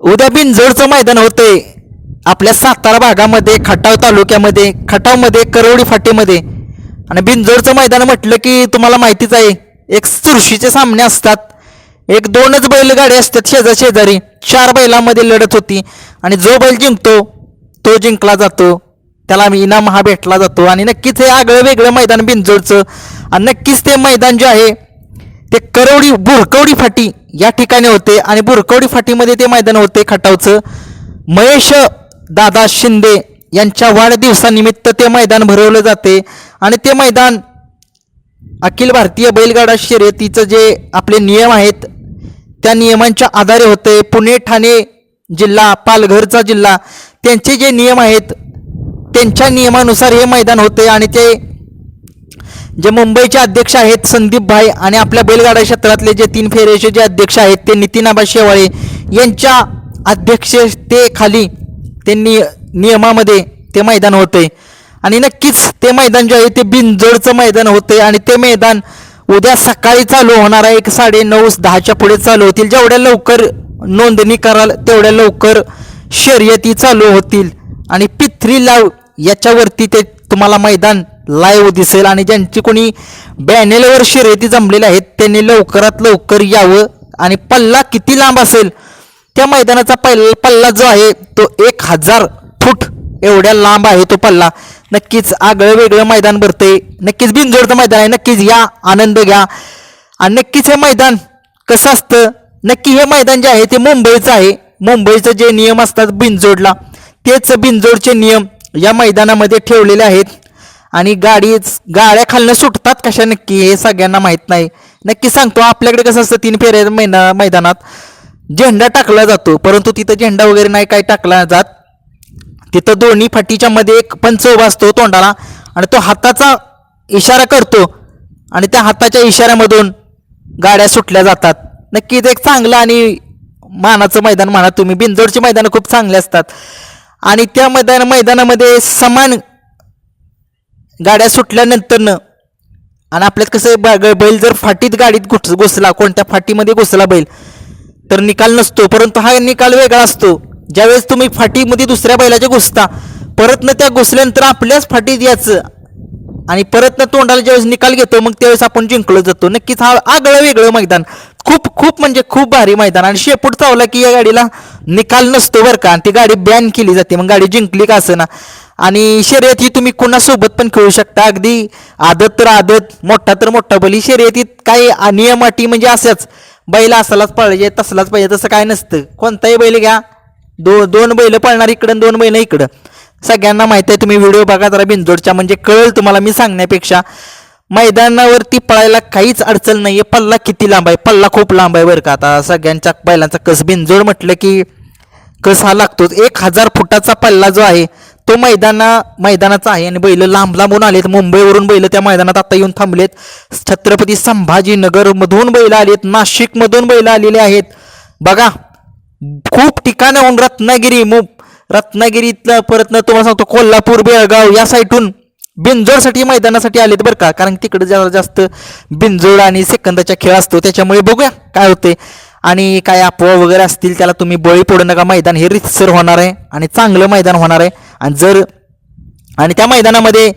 उद्या बिनजोडचं मैदान होते. आपल्या सातारा भागामध्ये खटाव तालुक्यामध्ये खटावमध्ये करवडी फाटीमध्ये. आणि बिनजोडचं मैदान म्हटलं की तुम्हाला माहितीच आहे एक चुरशीचे सामने असतात. एक दोनच बैलगाडी असतात शेजा शेजारी. चार बैलामध्ये लढत होती. आणि जो बैल जिंकतो तो जिंकला जातो. त्याला आम्ही इनाम हा भेटला जातो. आणि नक्कीच हे आगळं वेगळं मैदान बिनजोडचं आणि नक्कीच ते मैदान जे आहे ते करवडी बुरकवडी फाटी या ठिकाणी होते आणि बुरकवडी फाटीमध्ये ते मैदान होते खटावचं. महेश दादा शिंदे यांच्या वाढदिवसानिमित्त ते मैदान भरवलं जाते आणि ते मैदान अखिल भारतीय बैलगाडा शर्यतीचं जे आपले नियम आहेत त्या नियमांच्या आधारे होते. पुणे ठाणे जिल्हा पालघरचा जिल्हा त्यांचे जे नियम आहेत त्यांच्या नियमानुसार हे मैदान होते आणि ते जे मुंबईचे अध्यक्ष आहेत संदीप भाई आणि आपल्या बैलगाडा क्षेत्रातले जे तीन फेरेचे जे अध्यक्ष आहेत ते नितीन आबा शेवाळे यांच्या अध्यक्षतेखाली त्यांनी नियमामध्ये ते मैदान होते आणि नक्कीच ते मैदान जे आहे ते बिनजोडचं मैदान होते आणि ते मैदान उद्या सकाळी चालू होणार आहे. एक साडे नऊ दहाच्या पुढे चालू होतील. जेवढ्या लवकर नोंदणी कराल तेवढ्या लवकर शर्यती चालू होतील. आणि पिथ्री लाव याच्यावरती ते तुम्हाला मैदान लाईव्ह दिसेल आणि ज्यांची कोणी बॅनेलवर शर्यती जमलेल्या आहेत त्यांनी लवकरात लवकर यावं आणि पल्ला किती लांब असेल त्या मैदानाचा पल्ला पल्ला जो आहे तो एक हजार फूट एवढ्या लांब आहे तो पल्ला. नक्कीच आगळं वेगळं मैदान भरते नक्कीच बिनजोडचं मैदान आहे. नक्कीच या आनंद घ्या. आणि नक्कीच हे मैदान कसं असतं? नक्की हे मैदान जे आहे ते मुंबईचं आहे. मुंबईचं जे नियम असतात बिनजोडला तेच बिनजोडचे नियम या मैदानामध्ये ठेवलेले आहेत. आणि गाडी गाड्या खालनं सुटतात कशा नक्की हे सगळ्यांना माहीत नाही. नक्की सांगतो आपल्याकडे कसं असतं तीन फेऱ्या मैदा मैदानात झेंडा टाकला जातो परंतु तिथं झेंडा वगैरे नाही काही टाकला जात. तिथं दोन्ही फाटीच्या मध्ये एक पंच उभा असतो तोंडाला आणि तो हाताचा इशारा करतो आणि त्या हाताच्या इशाऱ्यामधून गाड्या सुटल्या जातात. नक्कीच एक चांगलं आणि मानाचं मैदान म्हणा तुम्ही बिनजोडची मैदानं खूप चांगली असतात. आणि त्या मैदान मैदानामध्ये समान गाड्या सुटल्यानंतरनं आणि आपल्यात कसं आहे, बैल जर फाटीत गाडीत घुस घुसला कोणत्या फाटीमध्ये घुसला बैल तर निकाल नसतो. परंतु हा निकाल वेगळा असतो. ज्यावेळेस तुम्ही फाटीमध्ये दुसऱ्या बैलाच्या घुसता परत न त्या घुसल्यानंतर आपल्याच फाटीत याचं आणि परत न तोंडाला ज्यावेळेस निकाल घेतो मग त्यावेळेस आपण जिंकलो जातो. नक्कीच हा आगळं वेगळं मैदान. खूप खूप म्हणजे खूप भारी मैदान. आणि शेपूट चावला की या गाडीला निकाल नसतो बरं का. आणि ती गाडी बॅन केली जाते. मग गाडी जिंकली का असं ना. आणि शर्यत ही तुम्ही कुणासोबत पण खेळू शकता. अगदी आदत तर आदत मोठा तर मोठा बैल शर्यतीत काही नियम अटी म्हणजे असंच. बैल असालाच पाळजे तसलाच पाहिजे तसं काय नसतं. कोणताही बैल घ्या. दो दोन बैल पळणार इकडं दोन बैल इकडं. सगळ्यांना माहिती आहे तुम्ही व्हिडिओ बघा जरा बिंजोडच्या म्हणजे कळेल तुम्हाला मी सांगण्यापेक्षा. मैदानावरती पळायला काहीच अडचण नाही आहे पल्ला किती लांब आहे? पल्ला खूप लांब आहे बरं का. आता सगळ्यांच्या बैलांचा कस बिंजोड म्हटलं की कस हा लागतोच. एक हजार फुटाचा पल्ला जो आहे तो मैदाना मैदानाचा आहे. आणि बैल लांब लांबून आलेत. मुंबईवरून बैल त्या मैदानात आता येऊन थांबलेत. छत्रपती संभाजीनगरमधून बैल आलेत. नाशिकमधून बैल आलेले आहेत. बघा खूप ठिकाणाहून रत्नागिरी मु रत्नागिरीतलं परत तुम्हाला सांगतो कोल्हापूर बेळगाव या साईडून बिंजोडसाठी मैदानासाठी आलेत बरं का? कारण तिकडे जास्त बिंजोड आणि सेकंदाचा खेळ असतो. त्याच्यामुळे बघूया काय होते आणि काय अफवा वगैरे असतील त्याला तुम्ही बळी पडू नका. मैदान हे रितसर होणार आहे आणि चांगलं मैदान होणार आहे. आणि जर आणि त्या मैदानामध्ये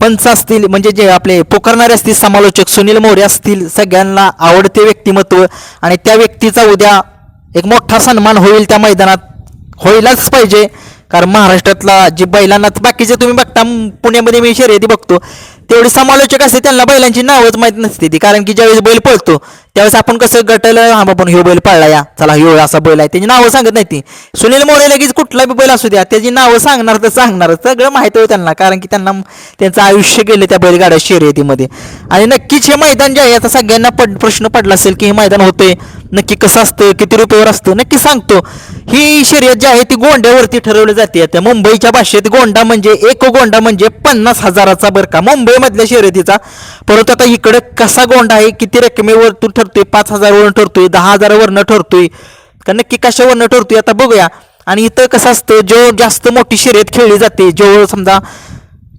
पंच असतील म्हणजे जे आपले पोकारणारे असतील समालोचक सुनील मोरे असतील सगळ्यांना आवडते व्यक्तिमत्व आणि त्या व्यक्तीचा उद्या एक मोठा सन्मान होईल त्या मैदानात. होईलच पाहिजे. कारण महाराष्ट्रातला जे बैलांना बाकीचे तुम्ही बघता पुण्यामध्ये मी शर्यती बघतो. तेवढे समालोचक असते त्यांना बैलांची नावच माहीत नसते ती. कारण की ज्यावेळेस बैल पळतो त्यावेळेस आपण कसं गटायला हा आपण ह्यो बैल पळला या चला ह्यो असा बैल आहे. त्याची नावं सांगत नाही ती. सुनील मोरे लगेच कुठला बी बैल असू द्या त्याची नावं सांगणार तर सांगणार सगळं माहीत होतं त्यांना. कारण की त्यांना त्यांचं आयुष्य गेलं त्या बैलगाड्या शर्यतीमध्ये. आणि नक्कीच हे मैदान जे आहे आता सगळ्यांना पड प्रश्न पडला असेल की हे मैदान होते नक्की कसं असतं किती रुपयावर असतं नक्की सांगतो. ही शर्यत जी आहे ती गोंड्यावरती ठरवली जाते. आता मुंबईच्या भाषेत गोंडा म्हणजे एक गोंडा म्हणजे पन्नास हजाराचा बरं का मुंबईमधल्या शर्यतीचा. परंतु आता इकडे कसा गोंडा आहे किती रकमेवरतून ठरतोय? पाच हजारवरून ठरतोय दहा हजारावरनं ठरतोय? का नक्की कशावरनं ठरतोय आता बघूया. आणि इथं कसं असतं जो जास्त मोठी शर्यत खेळली जाते जो समजा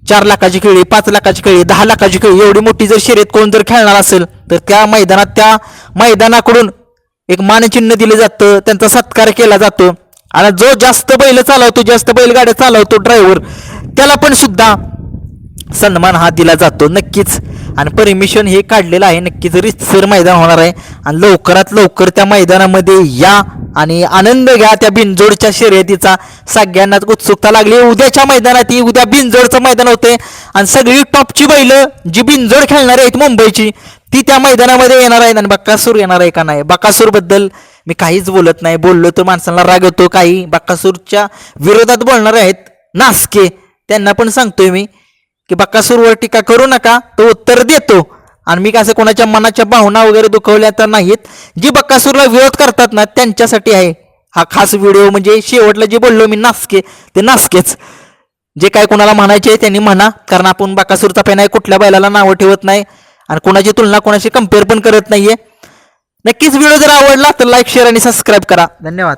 चार लाखाची खेळी पाच लाखाची खेळी दहा लाखाची खेळी एवढी मोठी जर शर्यत कोण जर खेळणार असेल तर त्या मैदानात त्या मैदानाकडून एक मानचिन्ह दिलं जातं त्यांचा सत्कार केला जातो. आणि जो जास्त बैल चालवतो जास्त बैलगाड्या चालवतो ड्रायव्हर त्याला पण सुद्धा सन्मान हा दिला जातो नक्कीच. आणि परमिशन हे काढलेलं आहे नक्कीच रितसर मैदान होणार आहे. आणि लवकरात लवकर त्या मैदानामध्ये या आणि आनंद घ्या त्या बिनजोडच्या शर्यतीचा. सगळ्यांनाच उत्सुकता लागली. उद्याच्या मैदानात ही उद्या बिनजोडचं मैदान होते. आणि सगळी टॉपची बैलं जी बिनजोड खेळणारी आहेत मुंबईची ती त्या मैदानामध्ये येणार आहेत. आणि बक्कासूर येणार आहे का नाही? बक्कासूरबद्दल मी काहीच बोलत नाही. बोललो तर माणसांना राग येतो काही. बक्कासूरच्या विरोधात बोलणारे आहेत नासके. त्यांना पण सांगतोय मी. की बक्कासूरवर टीका करू नका तो उत्तर देतो. आणि मी कसं कोणाच्या मनाच्या भावना वगैरे दुखवल्या तर नाहीत जी बक्कासूरला विरोध करतात ना त्यांच्यासाठी आहे. हा खास व्हिडिओ म्हणजे शेवटला जे बोललो मी नासके ते नासकेच. जे काय कोणाला म्हणायचे त्यांनी म्हणा कारण आपण बकासूरचा फॅन आहे कुठल्या बैलाला नावं ठेवत नाही आणि कोणाची तुलना कोणाशी कंपेअर पण करत नाहीये. नक्कीच व्हिडिओ जर आवडला तर लाईक शेअर आणि सबस्क्राईब करा. धन्यवाद.